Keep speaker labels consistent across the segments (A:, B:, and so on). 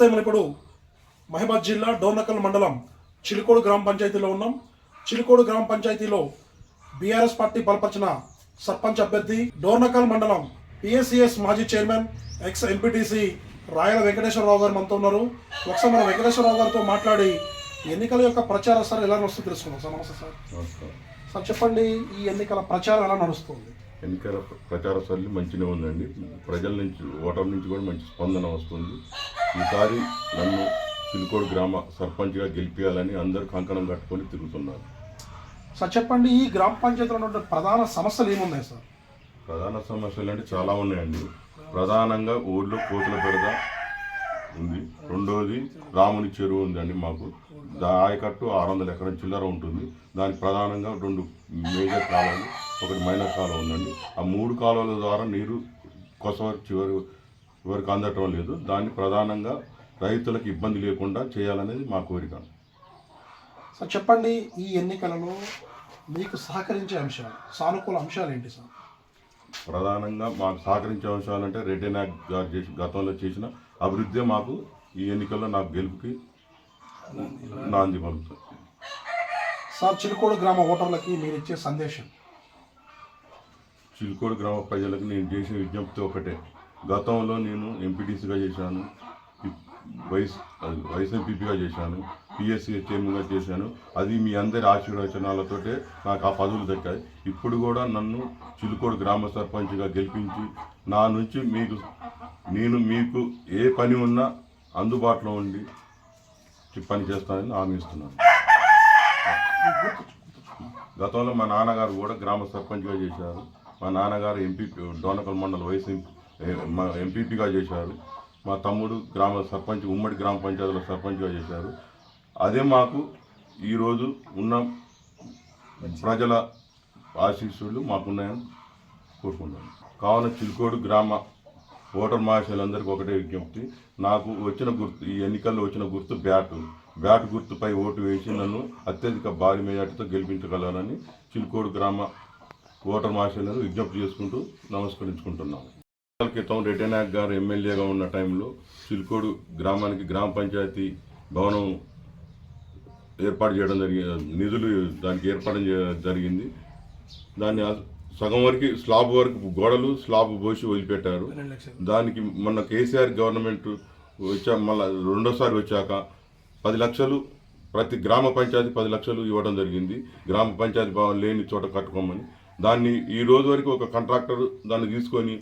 A: నమస్తే మనం ఇప్పుడు మహిబాద్ జిల్లా డోర్నకల్ మండలం చిలుకోడు గ్రామ పంచాయతీలో ఉన్నాం. చిలుకోడు గ్రామ పంచాయతీలో బీఆర్ఎస్ పార్టీ బలపరిచిన సర్పంచ్ అభ్యర్థి డోర్నకల్ మండలం పిఎస్సిఎస్ మాజీ chairman ex MPTC Rayala Venkateswara Rao గారు మనతో ఉన్నారు. ఒకసారి మనం వెంకటేశ్వరరావు గారితో మాట్లాడి ఎన్నికల యొక్క ప్రచారం సార్ ఎలా నడుస్తుంది తెలుసుకుందాం. సార్ నమస్తే సార్. సార్ చెప్పండి ఈ ఎన్నికల ప్రచారం ఎలా నడుస్తుంది?
B: ఎన్నికల ప్రచార సరళి మంచిగా ఉందండి. ప్రజల నుంచి ఓటర్ నుంచి కూడా మంచి స్పందన వస్తుంది. ఈసారి నన్ను చిలుకోడు గ్రామ సర్పంచ్గా గెలిపించాలని అందరు కంకణం కట్టుకొని తిరుగుతున్నారు.
A: సార్ చెప్పండి ఈ గ్రామ పంచాయతీలో ఉన్న ప్రధాన సమస్యలు ఏమున్నాయి సార్?
B: ప్రధాన సమస్యలు అంటే చాలా ఉన్నాయండి. ప్రధానంగా ఊళ్ళో కోతుల పెరద ఉంది. రెండోది రాముని చెరువు ఉందండి మాకు. దా ఆయకట్టు ఆరు వందల ఎకరం చిల్లర ఉంటుంది. దానికి ప్రధానంగా రెండు మేజర్ కాలువలు ఒకటి మైనర్ కాలువ ఉందండి. ఆ మూడు కాలువల ద్వారా నీరు కొసవరి చివరి చివరికి అందటం లేదు. దాన్ని ప్రధానంగా రైతులకు ఇబ్బంది లేకుండా చేయాలనేది మా కోరిక.
A: సార్ చెప్పండి ఈ ఎన్నికలలో మీకు సహకరించే అంశాలు సానుకూల అంశాలు ఏంటి సార్?
B: ప్రధానంగా మాకు సహకరించే అంశాలంటే రెడ్డి నాయక్ గారు చేసి గతంలో చేసిన అభివృద్ధి మాకు ఈ ఎన్నికల్లో నాకు గెలుపుకి నాంది పలుకుతుంది.
A: సార్ చిలుకోడు గ్రామ ఓటర్లకి మీరు ఇచ్చే సందేశం.
B: చిలుకోడు గ్రామ ప్రజలకు నేను చేసిన విజ్ఞప్తి ఒకటే. గతంలో నేను ఎంపీటీసీగా చేశాను వైస్ అది వైస్ ఎంపీపీగా చేశాను పిఎస్సీ చైర్మన్గా చేశాను. అది మీ అందరి ఆశీర్వచనాలతోటే నాకు ఆ పదవులు దక్కాయి. ఇప్పుడు కూడా నన్ను చిలుకోడు గ్రామ సర్పంచ్గా గెలిపించి నా నుంచి మీకు నేను మీకు ఏ పని ఉన్నా అందుబాటులో ఉండి పని చేస్తానని హామీ ఇస్తున్నాను. గతంలో మా నాన్నగారు కూడా గ్రామ సర్పంచ్గా చేశారు. మా నాన్నగారు ఎంపీ డోనకల్ మండల వైస్ మా ఎంపీపీగా చేశారు. మా తమ్ముడు గ్రామ సర్పంచ్ ఉమ్మడి గ్రామ పంచాయతీలో సర్పంచ్గా చేశారు. అదే మాకు ఈరోజు ఉన్న ప్రజల ఆశీస్సులు మాకున్నాయని కోరుకుంటాను కావున చిలుకోడు గ్రామ ఓటర్ మహాశయులందరికీ ఒకటే విజ్ఞప్తి. నాకు వచ్చిన గుర్తు ఈ ఎన్నికల్లో వచ్చిన గుర్తు బ్యాటు. బ్యాట్ గుర్తుపై ఓటు వేసి నన్ను అత్యధిక భారీ మెజార్టీతో గెలిపించగలనని చిలుకోడు గ్రామ ఓటర్ మహాశయులను విజ్ఞప్తి చేసుకుంటూ నమస్కరించుకుంటున్నాను సంవత్సరాల క్రితం రెడ్డి నాయక్ గారు ఎమ్మెల్యేగా ఉన్న టైంలో చిలుకోడు గ్రామానికి గ్రామ పంచాయతీ భవనం ఏర్పాటు చేయడం జరిగింది నిధులు దానికి ఏర్పాటు చేయడం జరిగింది. దాన్ని సగం వరకు స్లాబ్ వరకు గోడలు స్లాబ్ పోసి వదిలిపెట్టారు. దానికి మొన్న కేసీఆర్ గవర్నమెంట్ వచ్చా మళ్ళీ రెండోసారి వచ్చాక పది లక్షలు ప్రతి గ్రామ పంచాయతీ పది లక్షలు ఇవ్వడం జరిగింది. గ్రామ పంచాయతీ భవన్ లేని చోట కట్టుకోమని దాన్ని ఈ రోజు వరకు ఒక కాంట్రాక్టర్ దాన్ని తీసుకొని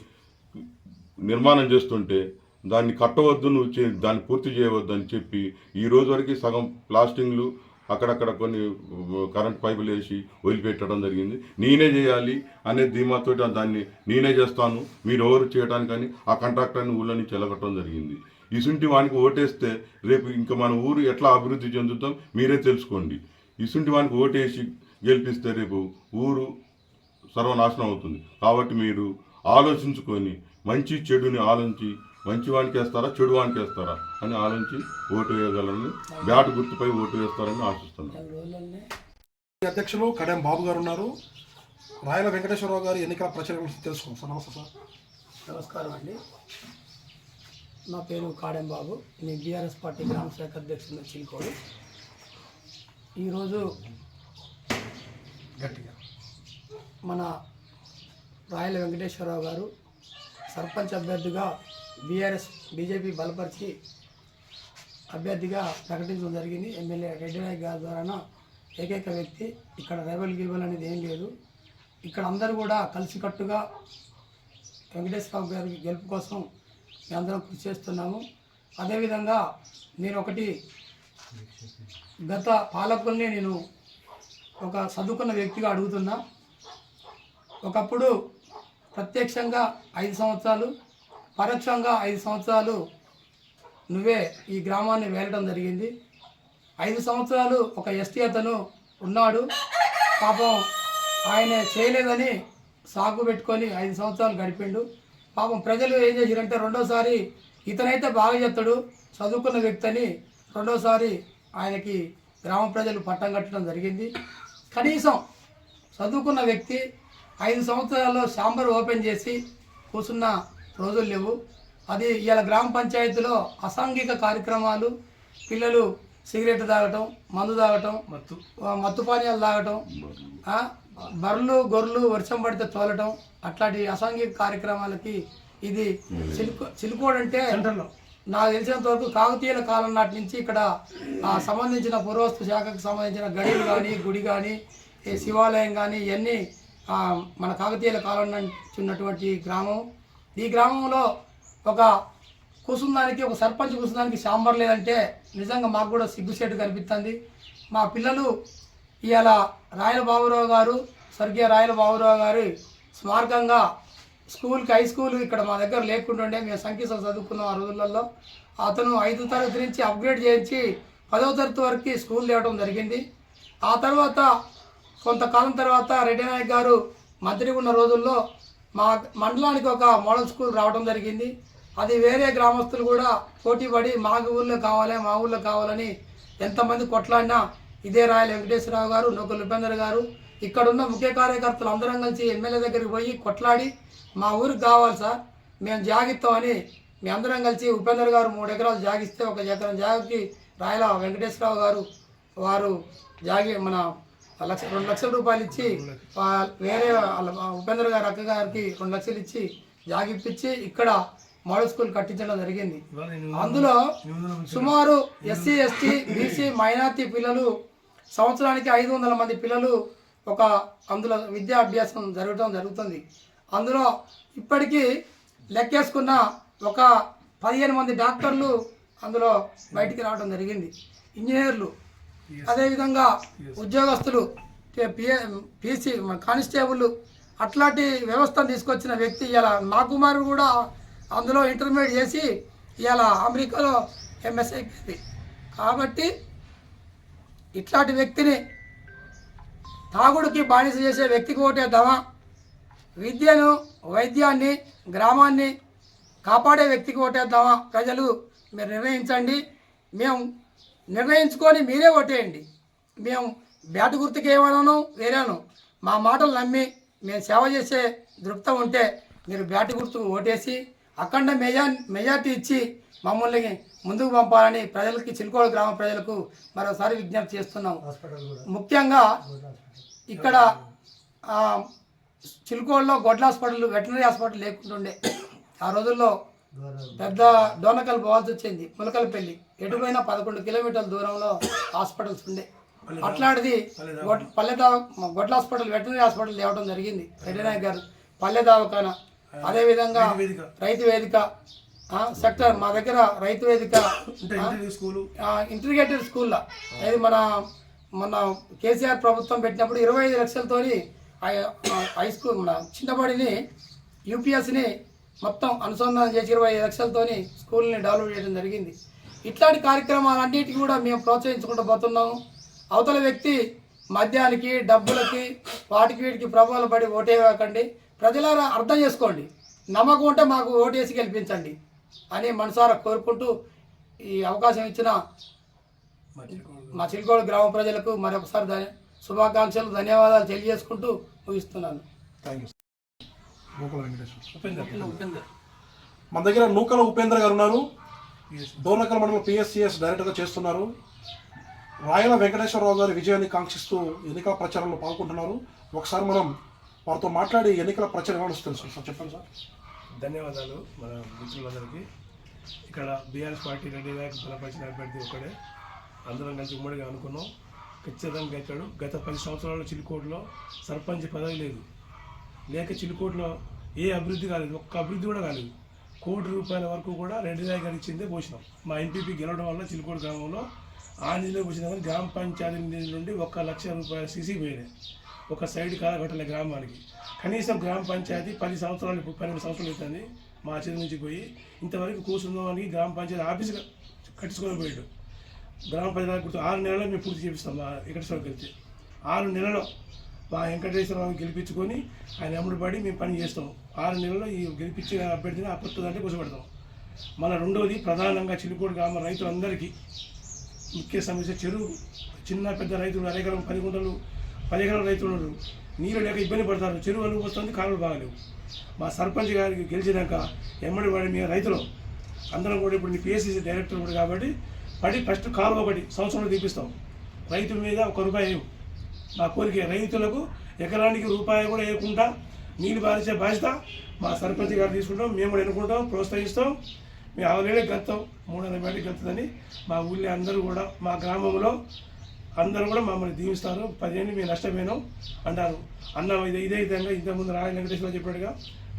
B: నిర్మాణం చేస్తుంటే దాన్ని కట్టవద్దు నువ్వు చే దాన్ని పూర్తి చేయవద్దు అని చెప్పి ఈ రోజు వరకు సగం ప్లాస్టింగ్లు అక్కడక్కడ కొన్ని కరెంట్ పైపులు వేసి వదిలిపెట్టడం జరిగింది. నేనే చేయాలి అనే ధీమాతో దాన్ని నేనే చేస్తాను మీరు ఎవరు చేయడానికని ఆ కాంట్రాక్టర్ని ఊళ్ళో నుంచి వెళ్ళగొట్టడం జరిగింది. ఇసుంటి వానికి ఓటేస్తే రేపు ఇంకా మన ఊరు ఎట్లా అభివృద్ధి చెందుతాం మీరే తెలుసుకోండి. ఇసుంటి వానికి ఓటేసి గెలిపిస్తే రేపు ఊరు సర్వనాశనం అవుతుంది. కాబట్టి మీరు ఆలోచించుకొని మంచి చెడుని ఆలోచించి మంచి వానికి వేస్తారా చెడు వానికి వేస్తారా అని ఆలోచించి ఓటు వేయగలరని బ్యాట్ గుర్తుపై ఓటు వేస్తారని ఆశిస్తున్నాను
A: ఈ అధ్యక్షులు కడెం బాబు గారు ఉన్నారు. రాయల వెంకటేశ్వరరావు గారు ఎన్నికల ప్రచారం గురించి తెలుసుకుందాం. సార్ నమస్తే సార్.
C: నమస్కారం అండి. నా పేరు కాడెం బాబు. నేను బీఆర్ఎస్ పార్టీ గ్రామ శాఖ అధ్యక్షుడు చిలుకోడు. ఈరోజు
A: గట్టిగా.
C: మన రాయల వెంకటేశ్వరరావు గారు సర్పంచ్ అభ్యర్థిగా బీఆర్ఎస్ బీజేపీ బలపరిచి అభ్యర్థిగా ప్రకటించడం జరిగింది. ఎమ్మెల్యే రెడ్డి నాయక్ గారి ద్వారా ఏకైక వ్యక్తి ఇక్కడ రైవల్ గివల్ అనేది ఏం లేదు. ఇక్కడ అందరూ కూడా కలిసికట్టుగా వెంకటేశ్వరరావు గారి గెలుపు కోసం మేమందరం కృషి చేస్తున్నాము. అదేవిధంగా నేను ఒకటి గత పాలకుల్ని నేను ఒక చదువుకున్న వ్యక్తిగా అడుగుతున్నా. ఒకప్పుడు ప్రత్యక్షంగా ఐదు సంవత్సరాలు పరోక్షంగా ఐదు సంవత్సరాలు నువ్వే ఈ గ్రామాన్ని వేలడం జరిగింది. ఐదు సంవత్సరాలు ఒక ఎస్టీ అతను ఉన్నాడు. పాపం ఆయన చేయలేదని సాగు పెట్టుకొని ఐదు సంవత్సరాలు గడిపిండు. పాపం ప్రజలు ఏం చేశారంటే రెండోసారి ఇతనైతే బాగా చేస్తాడు చదువుకున్న వ్యక్తి అని రెండోసారి ఆయనకి గ్రామ ప్రజలు పట్టం కట్టడం జరిగింది. కనీసం చదువుకున్న వ్యక్తి ఐదు సంవత్సరాల్లో ఛాంబర్ ఓపెన్ చేసి కూర్చున్న రోజులు లేవు. అది ఇవాళ గ్రామ పంచాయతీలో అసాంఘిక కార్యక్రమాలు పిల్లలు సిగరెట్ తాగటం మందు తాగటం
D: మత్తు.
C: మత్తు పానీయాలు తాగటం బర్రెలు గొర్రెలు వర్షం పడితే తోలటం అట్లాంటి అసాంఘిక కార్యక్రమాలకి ఇది చిలుకు చిలుకోడు అంటే
D: సెంటర్లో.
C: నాకు తెలిసినంత వరకు కాకతీయుల కాలం నాటి నుంచి ఇక్కడ సంబంధించిన పురావస్తు శాఖకు సంబంధించిన గడిలు కానీ గుడి కానీ ఈ శివాలయం కానీ ఇవన్నీ మన కాకతీయుల కాలం నుంచి ఉన్నటువంటి గ్రామం. ఈ గ్రామంలో ఒక కూసుందానికి ఒక సర్పంచ్ కూసుందానికి సాంబార్ లేదంటే నిజంగా మాకు కూడా సిగ్గుసేటు కనిపిస్తుంది. మా పిల్లలు ఇవాళ రాయల బాబురావు గారు స్వర్గీయ రాయల బాబురావు గారి స్మారకంగా స్కూల్కి హై స్కూల్ ఇక్కడ మా దగ్గర లేకుంటుండే మేము సంఖ్యలో చదువుకున్నాం ఆ రోజులలో. అతను ఐదో తరగతి నుంచి అప్గ్రేడ్ చేయించి పదవ తరగతి వరకు స్కూల్ లేవడం జరిగింది. ఆ తర్వాత కొంతకాలం తర్వాత రెడ్డి నాయక్ గారు మంత్రి ఉన్న రోజుల్లో మా మండలానికి ఒక మోడల్ స్కూల్ రావడం జరిగింది. అది వేరే గ్రామస్తులు కూడా పోటీ పడి మా ఊళ్ళో కావాలి మా ఊళ్ళో కావాలని ఎంతమంది కొట్లాడినా ఇదే రాయల వెంకటేశ్వరరావు గారు నూకలు ఉపేందర్ గారు ఇక్కడున్న ముఖ్య కార్యకర్తలు అందరం కలిసి ఎమ్మెల్యే దగ్గరికి పోయి కొట్లాడి మా ఊరికి కావాలి సార్ మేము జాగిస్తామని మీ అందరం కలిసి ఉపేందర్ గారు మూడు ఎకరాలు జాగిస్తే ఒక ఎకరం జాగికి రాయల వెంకటేశ్వరరావు గారు వారు జాగి మన లక్ష రెండు లక్షల రూపాయలు ఇచ్చి వేరే వాళ్ళ ఉపేంద్ర గారి అక్క గారికి రెండు లక్షలు ఇచ్చి జాగిప్పించి ఇక్కడ మోడల్ స్కూల్ కట్టించడం జరిగింది. అందులో సుమారు ఎస్సీ ఎస్టీ బీసీ మైనార్టీ పిల్లలు సంవత్సరానికి ఐదు వందల మంది పిల్లలు ఒక అందులో విద్యా అభ్యాసం జరగడం జరుగుతుంది. అందులో ఇప్పటికీ లెక్కేసుకున్న ఒక పదిహేను మంది డాక్టర్లు అందులో బయటికి రావడం జరిగింది. ఇంజనీర్లు అదేవిధంగా ఉద్యోగస్తులు పీసీ కానిస్టేబుల్ అట్లాంటి వ్యవస్థను తీసుకొచ్చిన వ్యక్తి ఇలా నా కుమారుడు కూడా అందులో ఇంటర్మీడియట్ చేసి ఇవాళ అమెరికాలో ఎంఎస్ఐ కాబట్టి ఇట్లాంటి వ్యక్తిని తాగుడుకి బానిస చేసే వ్యక్తికి ఓటేద్దామా? విద్యను వైద్యాన్ని గ్రామాన్ని కాపాడే వ్యక్తికి ఓటేద్దామా? ప్రజలు మీరు నిర్ణయించండి. మేము నిర్ణయించుకొని మీరే ఓటేయండి. మేము బ్యాటు గుర్తుకి ఏమన్నాను వేరేను. మా మాటలు నమ్మి మేము సేవ చేసే దృక్తం ఉంటే మీరు బ్యాటు గుర్తుకు ఓటేసి అఖండ మెజా మెజార్టీ ఇచ్చి మమ్మల్ని ముందుకు పంపాలని ప్రజలకి చిలుకోడు గ్రామ ప్రజలకు మరోసారి విజ్ఞప్తి చేస్తున్నాం. ముఖ్యంగా ఇక్కడ చిలుకోడులో గొడ్ల హాస్పిటల్ వెటనరీ హాస్పిటల్ లేకుంటుండే. ఆ రోజుల్లో పెద్ద డోనకల్ పోవాల్సి వచ్చింది. ములకలపల్లి ఎటుపోయినా పదకొండు కిలోమీటర్ల దూరంలో హాస్పిటల్స్ ఉండే. అట్లాంటిది పల్లె గొడ్ల హాస్పిటల్ వెటనరీ హాస్పిటల్ తేవడం జరిగింది. రెడ్డినాయక్ గారు. పల్లె దవాఖాన. అదేవిధంగా రైతు వేదిక. సెక్టర్ మా దగ్గర రైతు వేదిక. ఇంటిగ్రేటెడ్ స్కూల్లో. అది మన మన కేసీఆర్ ప్రభుత్వం పెట్టినప్పుడు ఇరవై ఐదు లక్షలతోని హై స్కూల్ మన చిన్నబడిని యూపీఎస్ని మొత్తం అనుసంధానం చేసి ఇరవై ఐదు లక్షలతోని స్కూల్ని డెవలప్ చేయడం జరిగింది. ఇట్లాంటి కార్యక్రమాలన్నిటికీ కూడా మేము ప్రోత్సహించుకుంటూ పోతున్నాము. అవతల వ్యక్తి మద్యానికి డబ్బులకి వాటికి వీటికి ప్రభావాలు పడి ఓటేవాకండి ప్రజలారా అర్థం చేసుకోండి. నమ్మకం ఉంటే మాకు ఓటేసి గెలిపించండి అని మనసారా కోరుకుంటూ ఈ అవకాశం ఇచ్చిన మా చిలుకోడు గ్రామ ప్రజలకు మరొకసారి శుభాకాంక్షలు ధన్యవాదాలు తెలియజేసుకుంటూ ముగిస్తున్నాను.
A: Thank you Nukala Venkateswara
D: Upender.
A: మన దగ్గర నూకల ఉపేంద్ర గారు ఉన్నారు. డోర్నకల్ మండలం పిఎస్సిఎస్ డైరెక్టర్గా చేస్తున్నారు. రాయల వెంకటేశ్వరరావు గారి విజయాన్ని కాంక్షిస్తూ ఎన్నికల ప్రచారంలో పాల్గొంటున్నారు. ఒకసారి మనం వారితో మాట్లాడి ఎన్నికల ప్రచారం ఏమని తెలుసు సార్? చెప్పండి సార్.
D: ధన్యవాదాలు మన మిత్రులందరికీ. ఇక్కడ బీఆర్ఎస్ పార్టీ రెడ్డి నాయక్ బలపరిచిన అభ్యర్థి ఒకడే. అందరం కలిసి ఉమ్మడిగా అనుకున్నాం. ఖచ్చితంగా గెలిచాడు. గత పది సంవత్సరాలు చిలుకోటలో సర్పంచ్ పదవి లేదు. లేక చిలుకోటలో ఏ అభివృద్ధి కాలేదు ఒక్క అభివృద్ధి కూడా కాలేదు. కోటి రూపాయల వరకు కూడా రెడ్డి నాయక్ ఇచ్చిందే పోసినాం. మా ఎంపీపీ గెలవడం వల్ల చిలుకోడు గ్రామంలో ఆ నిధులు పోసిన కానీ గ్రామ పంచాయతీ నుండి ఒక్క లక్ష రూపాయల సీసీ పోయినాయి. ఒక సైడ్ కాలగట్టలే గ్రామానికి. కనీసం గ్రామ పంచాయతీ పది సంవత్సరాలు పన్నెండు సంవత్సరాలు అవుతుంది మా చేతి నుంచి పోయి. ఇంతవరకు కూర్చుందామని గ్రామ పంచాయతీ ఆఫీస్ కట్టించుకొని పోయాడు. గ్రామ పంచాయతీ గుర్తు ఆరు నెలలో మేము పూర్తి చేపిస్తాం మా వెంకటేశ్వరం ఆరు నెలలో మా వెంకటేశ్వరరావు గెలిపించుకొని ఆయన ఎమ్మడి పడి మేము పని చేస్తాం. ఆరు నెలల్లో ఈ గెలిపించిన అభ్యర్థిని అప్పత్తుందంటే కూర్చోబెడతాం. మన రెండోది ప్రధానంగా చిలుకోడు గ్రామ రైతులందరికీ ముఖ్య సమస్య చెరువు. చిన్న పెద్ద రైతులు అరెకరం పది గుంటలు పది ఎకరం రైతులు నీరు నీళ్ళు లేక ఇబ్బంది పడతారు. చెరువు అనుకు వస్తుంది కాలువలు బాగలేవు. మా సర్పంచ్ గారికి గెలిచినాక ఎమ్మడి పడి మీ రైతులు అందరం కూడా ఇప్పుడు మీ పిఎస్సీసీ డైరెక్టర్ కూడా కాబట్టి పడి ఫస్ట్ కాలువ ఒకటి సంవత్సరంలో తీపిస్తాం. రైతు మీద ఒక రూపాయి మా కోరిక రైతులకు ఎకరానికి రూపాయి కూడా వేయకుండా నీళ్ళు బారించే బాధ్యత మా సర్పంచ్ గారు తీసుకుంటాం. మేము కూడా ఎన్నుకుంటాం ప్రోత్సహిస్తాం. మేము ఆల్రెడీ గెలుతాం మూడు వందల బయటకు గెలుతుందని మా ఊళ్ళో అందరూ కూడా మా గ్రామంలో అందరూ కూడా మమ్మల్ని దీవిస్తారు. పదిహేను మేము నష్టపోయినాం అంటారు. అన్న ఇదే ఇదే విధంగా ఇంతకుముందు రాయ వెంకటేశ్వర చెప్పాడుగా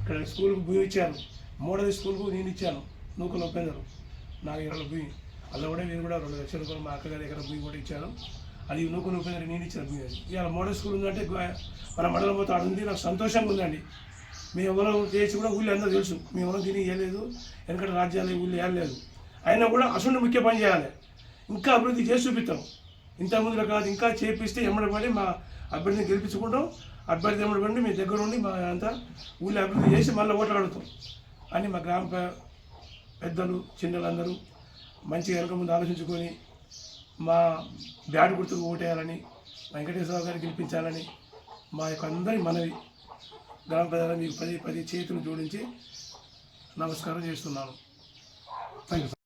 D: ఇక్కడ స్కూల్కి భూమి ఇచ్చాను మూడోది స్కూల్కు నేను ఇచ్చాను నూకలు ఒప్పేందరు నాలుగు ఎకరాల భూమి. అలా కూడా నేను కూడా రెండు లక్షల రూపాయలు మా అక్కగారి దగ్గర భూమి కూడా ఇచ్చాను అది నూకలు ఒప్పేందరు నేను ఇచ్చిన ఇవాళ మోడల్ స్కూల్ ఉందంటే మన మండలం పోతే ఆడ నాకు సంతోషంగా ఉందండి. మేము ఎవరో చేసి కూడా ఊళ్ళో అందరూ తెలుసు మేము ఎవరో తిని వేయలేదు ఎందుకంటే రాజ్యాలు ఊళ్ళో వేయలేదు అయినా కూడా అసలు ముఖ్య పని చేయాలి. ఇంకా అభివృద్ధి చేసి చూపిస్తాం. ఇంత ముందులో కాదు ఇంకా చేపిస్తే ఎమ్మడబడి మా అభ్యర్థిని గెలిపించుకుంటాం. అభ్యర్థి ఎమ్మడబడి మీ దగ్గర ఉండి మా అంతా ఊళ్ళో అభివృద్ధి చేసి మళ్ళీ ఓట్లు అడుగుతాం. అని మా గ్రామ పెద్దలు చిన్నలందరూ మంచిగా వెనక ముందు ఆలోచించుకొని మా బ్యాట్ గుర్తుకు ఓటేయాలని వెంకటేశ్వర గారిని గెలిపించాలని మా యొక్క అందరి మనవి గ్రామ ప్రజల మీకు పది పది చేతులు జోడించి నమస్కారం చేస్తున్నాను. Thank you